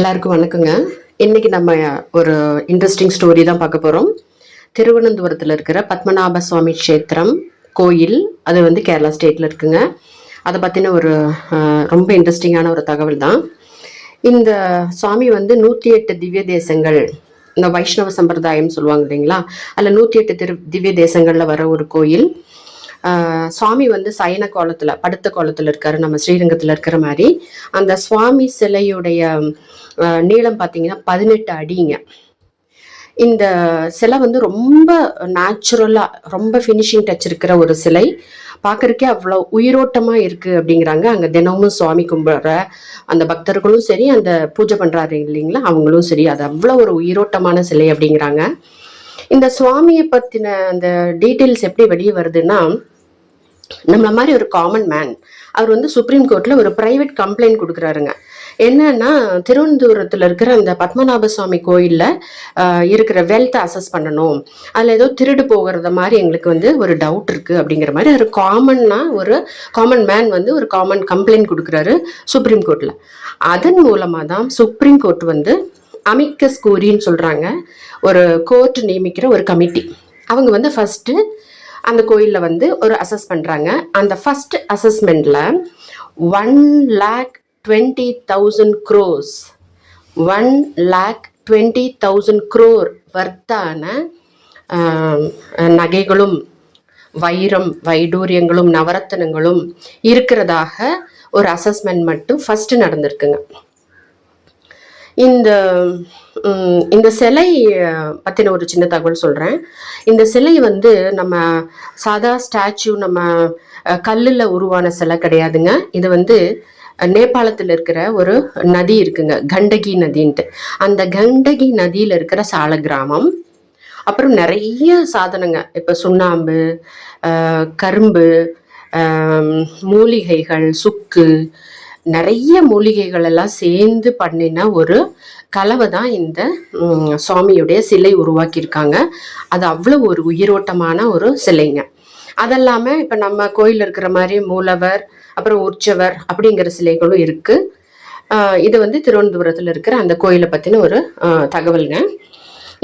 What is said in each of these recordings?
எல்லாருக்கும் வணக்கங்க. இன்னைக்கு நம்ம ஒரு இன்ட்ரெஸ்டிங் ஸ்டோரி தான் பார்க்க போகிறோம் திருவனந்தபுரத்தில் இருக்கிற பத்மநாப சுவாமி க்ஷேத்திரம் கோயில் அது வந்து கேரளா ஸ்டேட்டில் இருக்குங்க. அதை பற்றின ஒரு ரொம்ப இன்ட்ரெஸ்டிங்கான ஒரு தகவல் தான். இந்த சுவாமி வந்து நூற்றி எட்டு திவ்ய தேசங்கள் இந்த வைஷ்ணவ சம்பிரதாயம் சொல்லுவாங்க இல்லைங்களா? அதில் நூற்றி எட்டு திரு திவ்ய தேசங்களில் வர ஒரு கோயில். சுவாமி வந்து சயன கோலத்தில் படுத்த கோலத்தில் இருக்காரு நம்ம ஸ்ரீரங்கத்தில் இருக்கிற மாதிரி. அந்த சுவாமி சிலையுடைய நீளம் பார்த்தீங்கன்னா பதினெட்டு அடிங்க. இந்த சிலை வந்து ரொம்ப நேச்சுரலாக ரொம்ப ஃபினிஷிங் டச் இருக்கிற ஒரு சிலை. பார்க்கறக்கே அவ்வளோ உயிரோட்டமாக இருக்கு அப்படிங்கிறாங்க. அங்கே தினமும் சுவாமி கும்பிட்ற அந்த பக்தர்களும் சரி அந்த பூஜை பண்ணுறாரு இல்லைங்களா அவங்களும் சரி. அது அவ்வளோ ஒரு உயிரோட்டமான சிலை அப்படிங்கிறாங்க. இந்த சுவாமியை பற்றின அந்த டீட்டெயில்ஸ் எப்படி வெளியே வருதுன்னா நம்மள மாதிரி ஒரு காமன் மேன் அவர் வந்து சுப்ரீம் கோர்ட்ல ஒரு பிரைவேட் கம்ப்ளைண்ட் கொடுக்குறாருங்க. என்னன்னா திருவனந்தபுரத்தில் இருக்கிற அந்த பத்மநாப சுவாமி கோயிலில் இருக்கிற வெல்த்தை அசஸ் பண்ணணும். அதில் ஏதோ திருடு போகிறத மாதிரி எங்களுக்கு வந்து ஒரு டவுட் இருக்குது அப்படிங்கிற மாதிரி ஒரு காமன்னா ஒரு காமன் மேன் வந்து ஒரு காமன் கம்ப்ளைண்ட் கொடுக்குறாரு சுப்ரீம் கோர்ட்டில் அதன் மூலமாக தான் சுப்ரீம் கோர்ட் வந்து அமிக்கஸ் கூரின்னு சொல்கிறாங்க ஒரு கோர்ட் நியமிக்கிற ஒரு கமிட்டி அவங்க வந்து ஃபஸ்ட்டு அந்த கோயிலில் வந்து ஒரு அசஸ் பண்ணுறாங்க அந்த first அசஸ்மெண்ட்டில் one lakh twenty thousand crores one lakh twenty thousand crore வர்த்தான நகைகளும் வைரம் வைடூரியங்களும் நவரத்தனங்களும் இருக்கிறதாக ஒரு அசஸ்மெண்ட் மட்டும் ஃபஸ்ட்டு நடந்திருக்குங்க. இந்த இந்த சிலை பற்றின ஒரு சின்ன தகவல் சொல்கிறேன் இந்த சிலை வந்து நம்ம சாதா ஸ்டாச்சு நம்ம கல்லில் உருவான சிலை கிடையாதுங்க. இது வந்து நேபாளத்தில் இருக்கிற ஒரு நதி இருக்குங்க. கண்டகி நதின்ட்டு. அந்த கண்டகி நதியில் இருக்கிற சால கிராமம். அப்புறம் நிறைய சாதனங்க. இப்போ சுண்ணாம்பு கரும்பு மூலிகைகள் சுக்கு நிறைய மூலிகைகள் எல்லாம் சேர்ந்து பண்ணின ஒரு கலவை தான் இந்த சுவாமியுடைய சிலை உருவாக்கியிருக்காங்க. அது அவ்வளோ ஒரு உயிரோட்டமான ஒரு சிலைங்க. அதெல்லாம இப்போ நம்ம கோயில் இருக்கிற மாதிரி மூலவர் அப்புறம் உற்சவர் அப்படிங்கிற சிலைகளும் இருக்குது இது வந்து திருவனந்தபுரத்தில் இருக்கிற அந்த கோயிலை பற்றின ஒரு தகவலுங்க.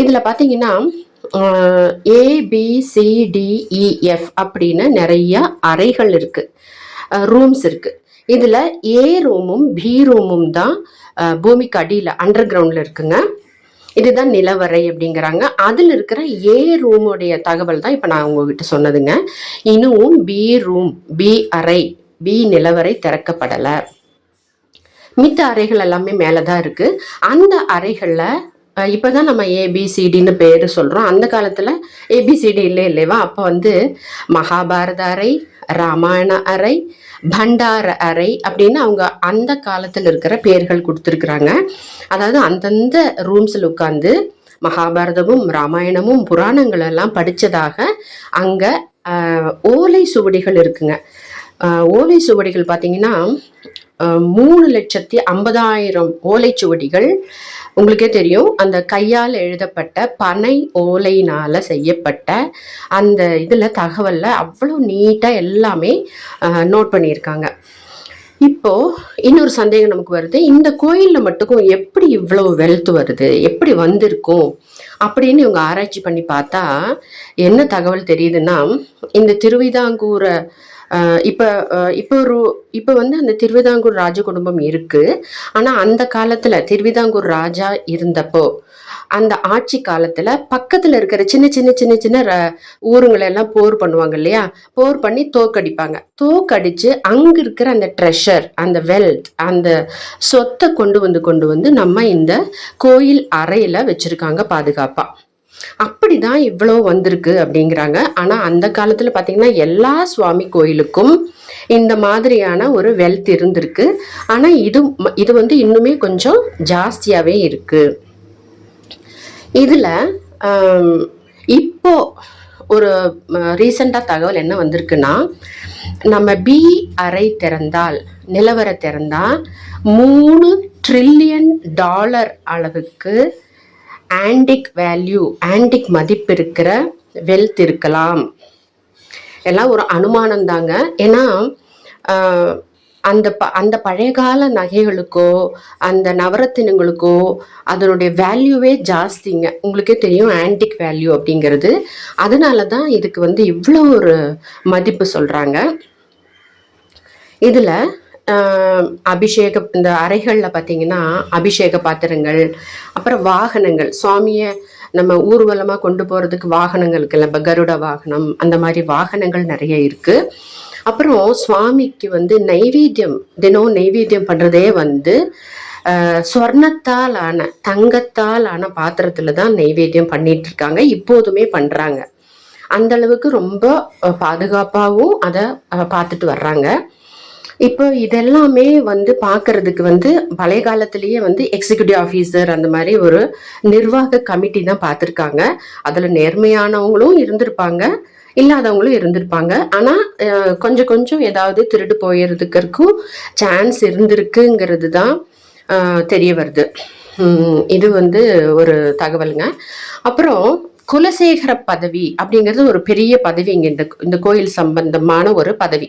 இதில் பார்த்தீங்கன்னா ஏபிசிடிஇஎஃப் e, அப்படின்னு நிறைய அறைகள் இருக்குது ரூம்ஸ் இருக்குது இதில் ஏ ரூமும் பி ரூமும் தான் பூமிக்கு அடியில் அண்டர் கிரவுண்டில் இருக்குங்க. இதுதான் நிலவறை அப்படிங்கிறாங்க. அதில் இருக்கிற ஏ ரூமுடைய தகவல் தான் இப்போ நான் உங்ககிட்ட சொன்னதுங்க. இன்னும் பி ரூம் பி அறை பி நிலவறை திறக்கப்படலை. மித்த அறைகள் எல்லாமே மேலே தான் இருக்குது அந்த அறைகளில் இப்போ தான் நம்ம ஏபிசிடின்னு பேர் சொல்கிறோம் அந்த காலத்தில் ஏபிசிடி இல்லை இல்லைவா அப்போ வந்து மகாபாரத அறை ராமாயண அறை பண்டார அறை அப்படின்னு அவங்க அந்த காலத்தில் இருக்கிற பேர்கள் கொடுத்துருக்குறாங்க. அதாவது அந்தந்த ரூம்ஸில் உட்காந்து மகாபாரதமும் ராமாயணமும் புராணங்கள் எல்லாம் படித்ததாக அங்கே ஓலை சுவடிகள் இருக்குங்க. ஓலை சுவடிகள் பார்த்தீங்கன்னா மூணு லட்சத்தி ஐம்பதாயிரம் ஓலைச்சுவடிகள் உங்களுக்கே தெரியும் அந்த கையால் எழுதப்பட்ட பனை ஓலையினால் செய்யப்பட்ட அந்த இதில் தகவலில் அவ்வளோ நீட்டாக எல்லாமே நோட் பண்ணியிருக்காங்க. இப்போ இன்னொரு சந்தேகம் நமக்கு வருது. இந்த கோயிலில் மட்டுக்கும் எப்படி இவ்வளோ வெல்த் வருது? எப்படி வந்திருக்கும்? அப்படின்னு இவங்க ஆராய்ச்சி பண்ணி பார்த்தா என்ன தகவல் தெரியுதுன்னா இந்த திருவிதாங்கூரை இப்போ இப்போ ஒரு இப்போ வந்து அந்த திருவிதாங்கூர் ராஜ குடும்பம் இருக்குது ஆனால் அந்த காலத்தில் திருவிதாங்கூர் ராஜா இருந்தப்போ அந்த ஆட்சி காலத்தில் பக்கத்தில் இருக்கிற சின்ன சின்ன சின்ன சின்ன ர- எல்லாம் போர் பண்ணுவாங்க இல்லையா? போர் பண்ணி தோக்கடிப்பாங்க. தோக்கடிச்சு அங்கே இருக்கிற அந்த ட்ரெஷர் அந்த வெல்த் அந்த சொத்தை கொண்டு வந்து கொண்டு வந்து நம்ம இந்த கோயில் அறையில் வச்சுருக்காங்க பாதுகாப்பாக அப்படி அப்படிதான் இவ்வளோ வந்திருக்கு அப்படிங்கிறாங்க. ஆனா அந்த காலத்துல பாத்தீங்கன்னா எல்லா சுவாமி கோயிலுக்கும் இந்த மாதிரியான ஒரு வெல்த் இருந்திருக்கு. ஆனா இது இது வந்து இன்னுமே கொஞ்சம் ஜாஸ்தியாவே இருக்கு. இதுல ஆம், இப்போ ஒரு ரீசண்டாக தகவல் என்ன வந்திருக்குன்னா நம்ம பி அறை திறந்தால் நிலவர திறந்தால் மூணு ட்ரில்லியன் டாலர் அளவுக்கு ஆன்டிக் வேல்யூ ஆன்டிக் மதிப்பு இருக்கிற வெல்த் இருக்கலாம். எல்லாம் ஒரு அனுமானம் தாங்க ஏன்னா அந்த ப அந்த பழைய கால நகைகளுக்கோ அந்த நவரத்தினங்களுக்கோ அதனுடைய வேல்யூவே ஜாஸ்திங்க. உங்களுக்கே தெரியும் ஆன்டிக் வேல்யூ அப்படிங்கிறது. அதனால தான் இதுக்கு வந்து இவ்வளோ ஒரு மதிப்பு சொல்கிறாங்க இதில் அபிஷேக இந்த அறைகளில் பார்த்தீங்கன்னா அபிஷேக பாத்திரங்கள் அப்புறம் வாகனங்கள். சுவாமியை நம்ம ஊர்வலமாக கொண்டு போகிறதுக்கு வாகனங்களுக்கு இல்லை இப்போ கருட வாகனம் அந்த மாதிரி வாகனங்கள் நிறைய இருக்குது அப்புறம் சுவாமிக்கு வந்து நைவேத்தியம் தினம் நைவேத்தியம் பண்ணுறதே வந்து ஸ்வர்ணத்தாலான தங்கத்தாலான ஆன பாத்திரத்தில் தான் நைவேத்தியம் பண்ணிட்டு இருக்காங்க. இப்போதுமே பண்ணுறாங்க அந்த அளவுக்கு ரொம்ப பாதுகாப்பாகவும் அதை பார்த்துட்டு வர்றாங்க. இப்போ இதெல்லாமே வந்து பார்க்கறதுக்கு வந்து பழைய காலத்திலேயே வந்து எக்ஸிக்யூட்டிவ் ஆஃபீஸர் அந்த மாதிரி ஒரு நிர்வாக கமிட்டி தான் பார்த்துருக்காங்க அதில் நேர்மையானவங்களும் இருந்திருப்பாங்க இல்லாதவங்களும் இருந்திருப்பாங்க. ஆனால் கொஞ்சம் கொஞ்சம் ஏதாவது திருடு போயிறதுக்கும் சான்ஸ் இருந்திருக்குங்கிறது தான் தெரிய வருது. இது வந்து ஒரு தகவலுங்க. அப்புறம் குலசேகர பதவி அப்படிங்கிறது ஒரு பெரிய பதவிங்க இந்த இந்த கோயில் சம்பந்தமான ஒரு பதவி.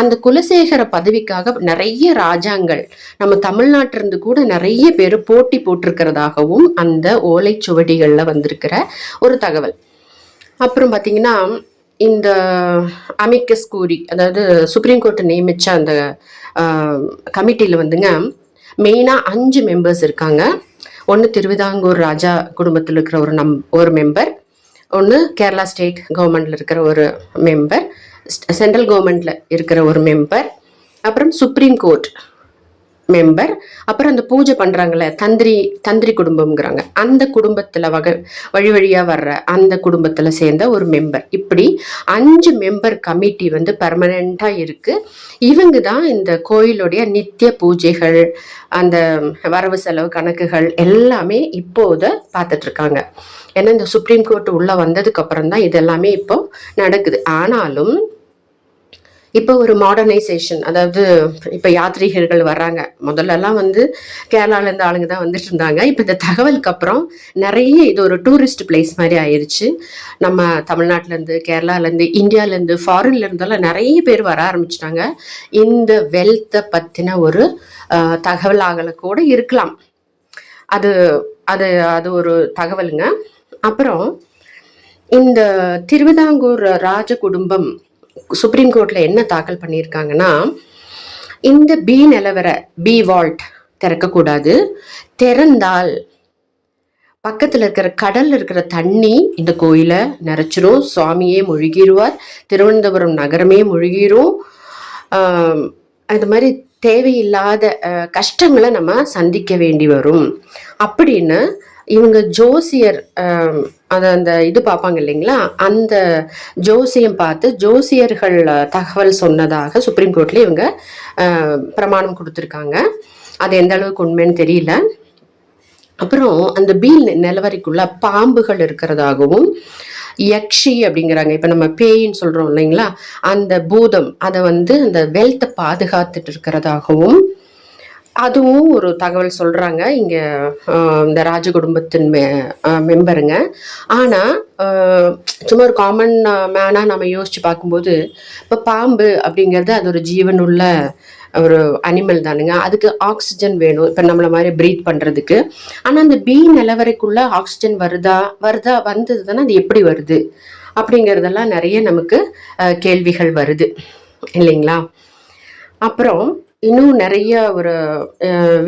அந்த குலசேகர பதவிக்காக நிறைய ராஜாங்கள் நம்ம தமிழ்நாட்டிலிருந்து கூட நிறைய பேர் போட்டி போட்டிருக்கிறதாகவும் அந்த ஓலைச்சுவடிகளில் வந்திருக்கிற ஒரு தகவல். அப்புறம் பார்த்தீங்கன்னா இந்த அமிக்கஸ் கூரி அதாவது சுப்ரீம் கோர்ட் நியமித்த அந்த கமிட்டியில் வந்துங்க மெயினாக அஞ்சு மெம்பர்ஸ் இருக்காங்க. ஒன்று திருவிதாங்கூர் ராஜா குடும்பத்தில் இருக்கிற ஒரு நம் ஒரு மெம்பர் ஒன்று கேரளா ஸ்டேட் கவர்மெண்டில் இருக்கிற ஒரு மெம்பர் சென்ட்ரல் கவர்மெண்டில் இருக்கிற ஒரு மெம்பர் அப்புறம் சுப்ரீம் கோர்ட் மெம்பர் அப்புறம் அந்த பூஜை பண்ணுறாங்களே தந்திரி தந்திரி குடும்பம்ங்கிறாங்க. அந்த குடும்பத்தில் வகை வழி வழியாக வர்ற அந்த குடும்பத்தில் சேர்ந்த ஒரு மெம்பர் இப்படி அஞ்சு மெம்பர் கமிட்டி வந்து பர்மனெண்ட்டாக இருக்குது இவங்க தான் இந்த கோயிலுடைய நித்திய பூஜைகள் அந்த வரவு செலவு கணக்குகள் எல்லாமே இப்போத பார்த்துட்டு இருக்காங்க ஏன்னா இந்த சுப்ரீம் கோர்ட் உள்ளே வந்ததுக்கு அப்புறம் தான் இது எல்லாமே இப்போ நடக்குது. ஆனாலும் இப்போ ஒரு மாடர்னைசேஷன் அதாவது இப்போ யாத்ரீகர்கள் வர்றாங்க. முதல்லலாம் வந்து கேரளாலேருந்து ஆளுங்க தான் வந்துட்டு இருந்தாங்க. இப்போ இந்த தகவலுக்கு அப்புறம் நிறைய இது ஒரு டூரிஸ்ட் பிளேஸ் மாதிரி ஆயிடுச்சு நம்ம தமிழ்நாட்டிலேருந்து கேரளாலேருந்து இந்தியாவிலேருந்து ஃபாரின்லேருந்தெல்லாம் நிறைய பேர் வர ஆரம்பிச்சிட்டாங்க. இந்த வெல்த்தை பற்றின ஒரு தகவலாகல கூட இருக்கலாம். அது அது அது ஒரு தகவலுங்க. அப்புறம் இந்த திருவிதாங்கூர் ராஜ குடும்பம் சுப்ரீம் கோர்ட்டில் என்ன தாக்கல் பண்ணியிருக்காங்கன்னா இந்த பி நிலவர பி வால்ட் திறக்கக்கூடாது. திறந்தால் பக்கத்தில் இருக்கிற கடல்ல இருக்கிற தண்ணி இந்த கோயிலை நிறைச்சிரும். சுவாமியே முழுகிடுவார் திருவனந்தபுரம் நகரமே முழுகிரும். அது மாதிரி தேவையில்லாத கஷ்டங்களை நம்ம சந்திக்க வேண்டி வரும். அப்படின்னு இவங்க ஜோசியர் அதை அந்த இது பார்ப்பாங்க இல்லைங்களா? அந்த ஜோசியம் பார்த்து ஜோசியர்கள் தகவல் சொன்னதாக சுப்ரீம் கோர்ட்லேயே இவங்க பிரமாணம் கொடுத்துருக்காங்க. அது எந்த அளவுக்கு உண்மைன்னு தெரியல. அப்புறம் அந்த பீல் நிலவரிக்குள்ள பாம்புகள் இருக்கிறதாகவும் யக்ஷி அப்படிங்கிறாங்க. இப்போ நம்ம பேயின்னு சொல்கிறோம் இல்லைங்களா? அந்த பூதம் அதை வந்து அந்த வெல்த்தை பாதுகாத்துட்டு இருக்கிறதாகவும் அதுவும் ஒரு தகவல் சொல்கிறாங்க இங்கே இந்த ராஜ குடும்பத்தின் மெ மெம்பருங்க. ஆனால் சும்மா ஒரு காமன் மேனாக நம்ம யோசித்து பார்க்கும்போது இப்போ பாம்பு அப்படிங்கிறது அது ஒரு ஜீவனுள்ள ஒரு அனிமல் தானுங்க. அதுக்கு ஆக்சிஜன் வேணும். இப்போ நம்மளை மாதிரி ப்ரீத் பண்ணுறதுக்கு ஆனால் அந்த பீ நிலவரைக்குள்ளே ஆக்சிஜன் வருதா வருதா வந்தது தானே அது எப்படி வருது? அப்படிங்கிறதெல்லாம் நிறைய நமக்கு கேள்விகள் வருது. இல்லைங்களா? அப்புறம் இன்னும் நிறைய ஒரு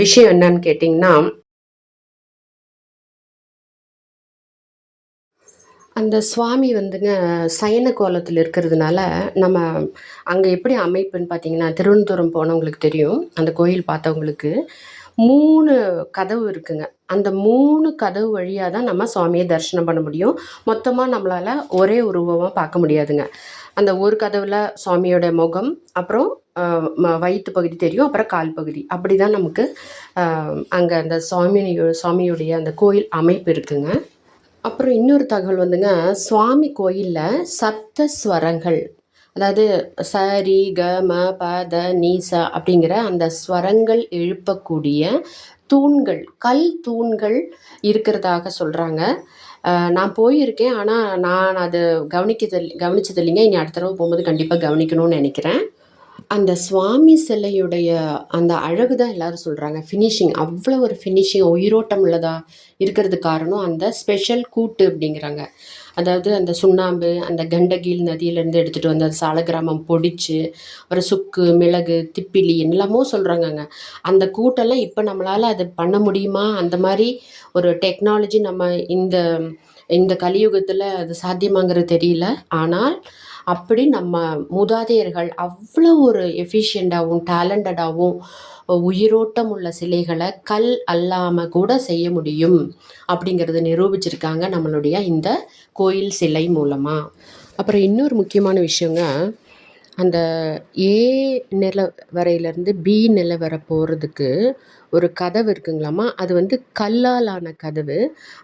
விஷயம் என்னன்னு கேட்டிங்கன்னா அந்த சுவாமி வந்துங்க சயன கோலத்தில் இருக்கிறதுனால நம்ம அங்கே எப்படி அமைப்புன்னு பார்த்தீங்கன்னா திருவனந்தபுரம் போனவங்களுக்கு தெரியும் அந்த கோயில் பார்த்தவங்களுக்கு. மூணு கதவு இருக்குங்க. அந்த மூணு கதவு வழியாக தான் நம்ம சுவாமியை தரிசனம் பண்ண முடியும். மொத்தமாக நம்மளால் ஒரே உருவமாக பார்க்க முடியாதுங்க. அந்த ஒரு கதவில் சுவாமியோட முகம் அப்புறம் வயிற்று பகுதி தெரியும் அப்புறம் கால் பகுதி. அப்படி தான் நமக்கு அங்கே அந்த சுவாமியோ சுவாமியுடைய அந்த கோயில் அமைப்பு இருக்குங்க. அப்புறம் இன்னொரு தகவல் வந்துங்க சுவாமி கோயிலில் சப்த ஸ்வரங்கள் அதாவது ச ரி க ம ப த நீ ச அப்படிங்கிற அந்த ஸ்வரங்கள் எழுப்பக்கூடிய தூண்கள் கல் தூண்கள் இருக்கிறதாக சொல்கிறாங்க நான் போயிருக்கேன். ஆனால் நான் அதை கவனிக்கிறது கவனித்தது இல்லைங்க இனி அடுத்த தடவை போகும்போது கண்டிப்பாக கவனிக்கணும்னு நினைக்கிறேன். அந்த சுவாமி சிலையுடைய அந்த அழகு தான் எல்லாரும் சொல்கிறாங்க ஃபினிஷிங் அவ்வளோ ஒரு ஃபினிஷிங் உயிரோட்டம் உள்ளதாக இருக்கிறதுக்கு காரணம் அந்த ஸ்பெஷல் கூட்டு அப்படிங்கிறாங்க. அதாவது அந்த சுண்ணாம்பு அந்த கண்டகீல் நதியிலேருந்து எடுத்துகிட்டு வந்து அந்த சாலக்கிராமம் பொடிச்சு ஒரு சுக்கு மிளகு திப்பிலி எல்லாமோ சொல்கிறாங்கங்க அந்த கூட்டெல்லாம் இப்போ நம்மளால் அது பண்ண முடியுமா? அந்த மாதிரி ஒரு டெக்னாலஜி நம்ம இந்த இந்த கலியுகத்தில் அது சாத்தியமாங்கிறது தெரியல. ஆனால் அப்படி நம்ம மூதாதையர்கள் அவ்வளோ ஒரு எஃபிஷியண்ட்டாகவும் டேலண்டடாகவும் உயிரோட்டம் உள்ள சிலைகளை கல் அல்லாமல் கூட செய்ய முடியும் அப்படிங்கிறத நிரூபிச்சிருக்காங்க நம்மளுடைய இந்த கோயில் சிலை மூலமாக அப்புறம் இன்னொரு முக்கியமான விஷயங்க அந்த ஏ நிலவரையிலேருந்து பி நிலவரை போகிறதுக்கு ஒரு கதவு இருக்குங்களாம்மா அது வந்து கல்லால் ஆன கதவு.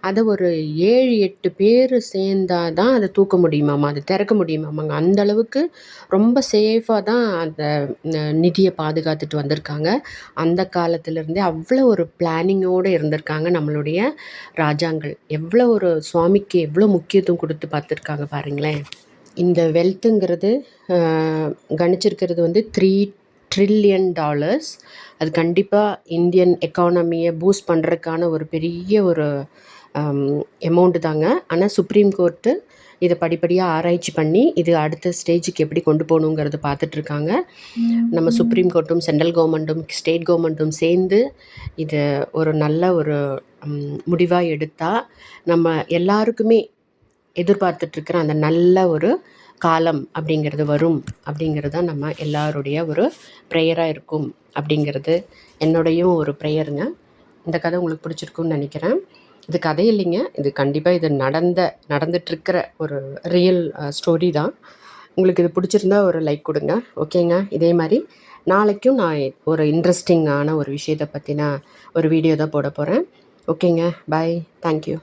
அதை ஒரு ஏழு எட்டு பேர் சேர்ந்தால் தான் அதை தூக்க முடியுமாம்மா அதை திறக்க முடியுமாமாங்க? அந்த அளவுக்கு ரொம்ப சேஃபாக தான் அந்த நிதியை பாதுகாத்துட்டு வந்திருக்காங்க. அந்த காலத்திலேருந்தே அவ்வளோ ஒரு பிளானிங்கோடு இருந்திருக்காங்க நம்மளுடைய ராஜாங்கள். எவ்வளோ ஒரு சுவாமிக்கு எவ்வளோ முக்கியத்துவம் கொடுத்து பார்த்துருக்காங்க பாருங்களேன். இந்த வெல்த்துங்கிறது கணிச்சிருக்கிறது வந்து த்ரீ ட்ரில்லியன் டாலர்ஸ் அது கண்டிப்பாக இந்தியன் எக்கானமியை பூஸ்ட் பண்ணுறதுக்கான ஒரு பெரிய ஒரு அமௌண்ட்டு தாங்க. ஆனால் சுப்ரீம் கோர்ட்டு இதை படிப்படியாக ஆராய்ச்சி பண்ணி இது அடுத்த ஸ்டேஜுக்கு எப்படி கொண்டு போகணுங்கிறத பார்த்துட்ருக்காங்க. நம்ம சுப்ரீம் கோர்ட்டும் சென்ட்ரல் கவர்மெண்ட்டும் ஸ்டேட் கவர்மெண்ட்டும் சேர்ந்து இது ஒரு நல்ல ஒரு முடிவாக எடுத்தால் நம்ம எல்லாருக்குமே எதிர்பார்த்துட்ருக்கிற அந்த நல்ல ஒரு காலம் அப்படிங்கிறது வரும். அப்படிங்கிறது தான் நம்ம எல்லாருடைய ஒரு ப்ரேயராக இருக்கும் அப்படிங்கிறது என்னுடையும் ஒரு ப்ரேயருங்க இந்த கதை உங்களுக்கு பிடிச்சிருக்குன்னு நினைக்கிறேன். இது கதை இல்லைங்க. இது கண்டிப்பாக இது நடந்த நடந்துட்டுருக்கிற ஒரு ரியல் ஸ்டோரி தான். உங்களுக்கு இது பிடிச்சிருந்தா ஒரு லைக் கொடுங்க. ஓகேங்க? இதே மாதிரி நாளைக்கும் நான் ஒரு இன்ட்ரெஸ்டிங்கான ஒரு விஷயத்தை பற்றின ஒரு வீடியோ தான் போட போகிறேன் ஓகேங்க? Bye thank you